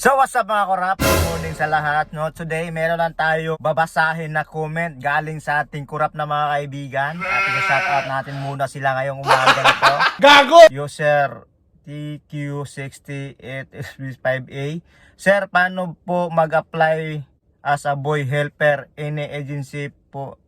So what's up mga korap? Good morning sa lahat. No? Today meron lang tayo babasahin na comment galing sa ating kurap na mga kaibigan. At i-shoutout natin muna sila ngayong umaga na to. Gago! User TQ68SB5A. Sir, paano po mag-apply as a boy helper any agency po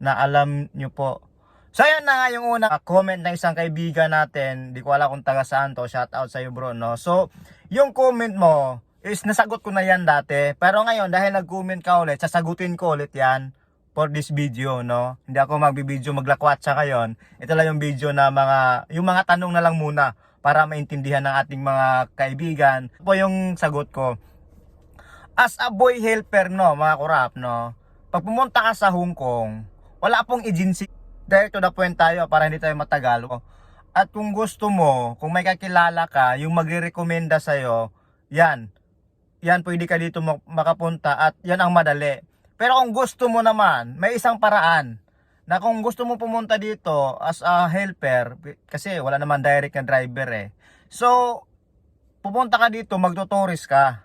na alam nyo po? So yan na nga yung una comment ng isang kaibigan natin. Di ko alam kung taga saan to. Shout out sa iyo bro. No? So yung comment mo is nasagot ko na yan dati. Pero ngayon dahil nag-comment ka ulit, sasagutin ko ulit yan for this video, no? Hindi ako magbibideo maglakwatsa ngayon. Ito lang yung video na mga, yung mga tanong na lang muna para maintindihan ng ating mga kaibigan. Po yung sagot ko. As a boy helper, no, mga kurap, no? Pag pumunta ka sa Hong Kong, wala pong agency. Direct to the point tayo para hindi tayo matagal. At kung gusto mo, kung may kakilala ka, yung magre-recommenda sa'yo, yan. Yan, pwede ka dito mak- makapunta at yan ang madali. Pero kung gusto mo naman, may isang paraan na kung gusto mo pumunta dito as a helper, kasi wala naman direct na driver eh. So, pupunta ka dito, magtutourist ka.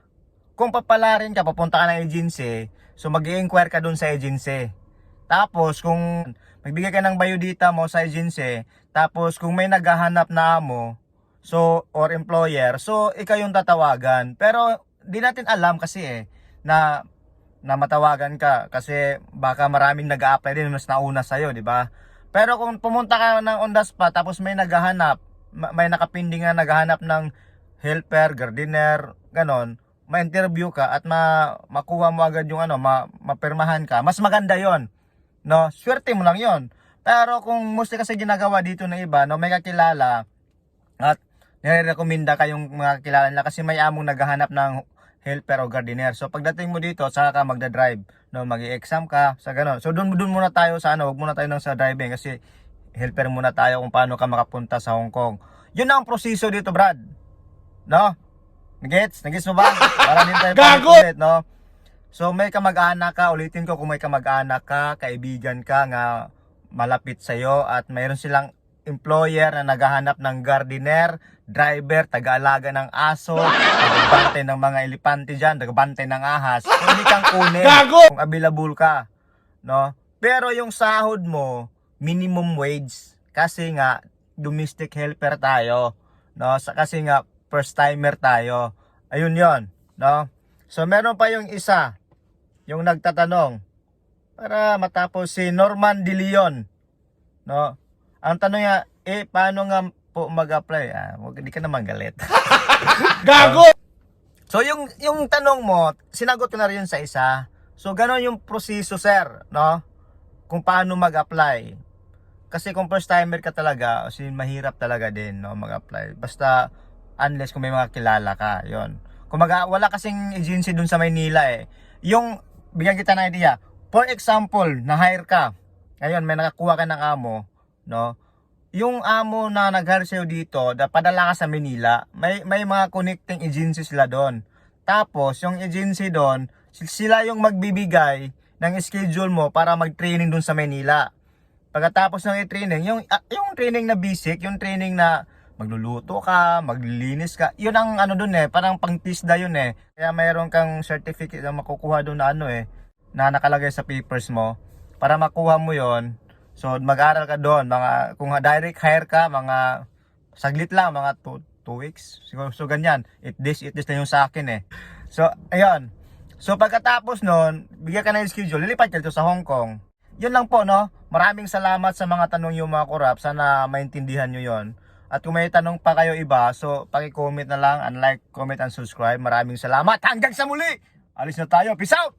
Kung papalarin ka, papunta ka ng agency, so mag inquire ka dun sa agency. Tapos, kung magbigay ka ng bayodita mo sa agency, tapos kung may naghahanap na amo, so, or employer, so, ikaw yung tatawagan. Pero, di natin alam kasi eh, na na matawagan ka kasi baka maraming nag apply din mas nauna sa'yo, di ba? Pero kung pumunta ka ng on the spot tapos may naghahanap, ma- may nakapinding na naghahanap ng helper, gardener, ganon, ma-interview ka at ma makuha mo agad yung ano, ma mapirmahan ka, mas maganda yon No? Swerte mo lang yon Pero kung mostly kasi ginagawa dito ng iba, no, may kakilala at nire-recommenda kayong mga kakilala nila kasi may among naghahanap ng helper o gardener. So pagdating mo dito, saka ka magda-drive, no, magi-exam ka, sa ganun. So doon doon muna tayo sa ano, wag muna tayo nang sa driving kasi helper muna tayo kung paano ka makapunta sa Hong Kong. Yun ang proseso dito, Brad. No? Nagets? Nagets mo ba? Para din tayo Gago! paulit, no? So may kamag-anak ka, ulitin ko kung may kamag-anak ka, kaibigan ka nga malapit sa'yo at mayroon silang employer na naghahanap ng gardener, driver, taga-alaga ng aso, taga-bantay ng mga elepante dyan, taga-bantay ng ahas, pwede kang kunin Gago! kung available ka. No? Pero yung sahod mo, minimum wage. Kasi nga, domestic helper tayo. No? Sa, kasi nga, first timer tayo. Ayun yon No? So, meron pa yung isa, yung nagtatanong, para matapos si Norman De Leon. No? Ang tanong niya, eh, paano nga po mag-apply? Ah, wag, di ka naman galit. Gago! So yung yung tanong mo, sinagot ko na rin sa isa. So ganon yung proseso, sir, no? Kung paano mag-apply. Kasi kung first timer ka talaga, kasi mahirap talaga din, no, mag-apply. Basta unless kung may mga kilala ka, 'yon. Kung wala kasing agency dun sa Maynila eh. Yung bigyan kita ng idea. For example, na-hire ka. Ngayon may nakakuha ka ng amo, no? yung amo na nag-hire sa'yo dito, da- padala ka sa Manila, may, may mga connecting agency sila doon. Tapos, yung agency doon, sil- sila yung magbibigay ng schedule mo para mag-training doon sa Manila. Pagkatapos ng i-training, yung, ah, yung training na basic, yung training na magluluto ka, maglilinis ka, yun ang ano doon eh, parang pang-tisda yun eh. Kaya mayroon kang certificate na makukuha doon na ano eh, na nakalagay sa papers mo. Para makuha mo yon So mag-aral ka doon, mga kung direct hire ka, mga saglit lang, mga 2 weeks. Siguro so ganyan. It this it this na yung sa akin eh. So ayun. So pagkatapos noon, bigyan ka ng schedule, lilipat ka dito sa Hong Kong. Yun lang po no. Maraming salamat sa mga tanong yung mga kurap. Sana maintindihan nyo yon. At kung may tanong pa kayo iba, so paki-comment na lang, and like, comment, and subscribe. Maraming salamat. Hanggang sa muli! Alis na tayo. Peace out!